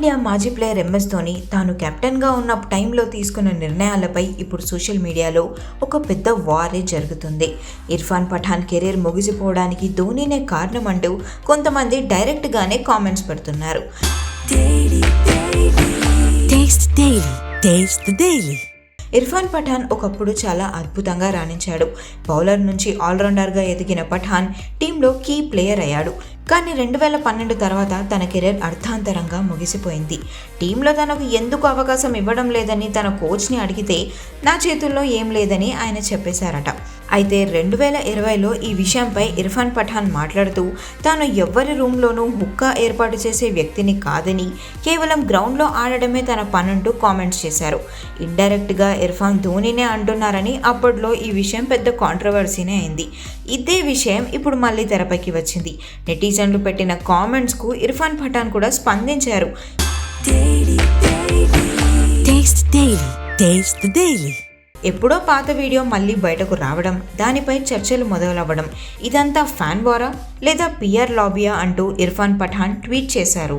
Team India మాజీ player MS Dhoni తాను కెప్టెన్గా ఉన్న టైంలో తీసుకున్న నిర్ణయాలపై ఇప్పుడు సోషల్ మీడియాలో ఒక పెద్ద వారే జరుగుతుంది. ఇర్ఫాన్ పఠాన్ కెరీర్ ముగిసిపోవడానికి ధోనినే కారణం అంటూ కొంతమంది డైరెక్ట్గానే కామెంట్స్ పెడుతున్నారు. ఇర్ఫాన్ పఠాన్ ఒకప్పుడు చాలా అద్భుతంగా రాణించాడు. బౌలర్ నుంచి ఆల్రౌండర్గా ఎదిగిన పఠాన్ టీంలో కీ ప్లేయర్ అయ్యాడు. కానీ రెండు వేల పన్నెండు తర్వాత తన కెరీర్ అర్థాంతరంగా ముగిసిపోయింది. టీంలో తనకు ఎందుకు అవకాశం ఇవ్వడం లేదని తన కోచ్ని అడిగితే నా చేతుల్లో ఏం లేదని ఆయన చెప్పేశారట. అయితే రెండు వేల ఇరవైలో ఈ విషయంపై ఇర్ఫాన్ పఠాన్ మాట్లాడుతూ తాను ఎవ్వరి రూమ్లోనూ హుక్కా ఏర్పాటు చేసే వ్యక్తిని కాదని కేవలం గ్రౌండ్లో ఆడడమే తన పనంటూ కామెంట్స్ చేశారు. ఇండైరెక్ట్గా ఇర్ఫాన్ ధోనినే అంటున్నారని అప్పట్లో ఈ విషయం పెద్ద కాంట్రవర్సీనే అయింది. ఇదే విషయం ఇప్పుడు మళ్ళీ తెరపైకి వచ్చింది. నెటిజన్లు పెట్టిన కామెంట్స్కు ఇర్ఫాన్ పఠాన్ కూడా స్పందించారు. ఎప్పుడో పాత వీడియో మళ్ళీ బయటకు రావడం దానిపై చర్చలు మొదలవ్వడం ఇదంతా ఫ్యాన్ వారా లేదా పిఆర్ లాబియా అంటూ ఇర్ఫాన్ పఠాన్ ట్వీట్ చేశారు.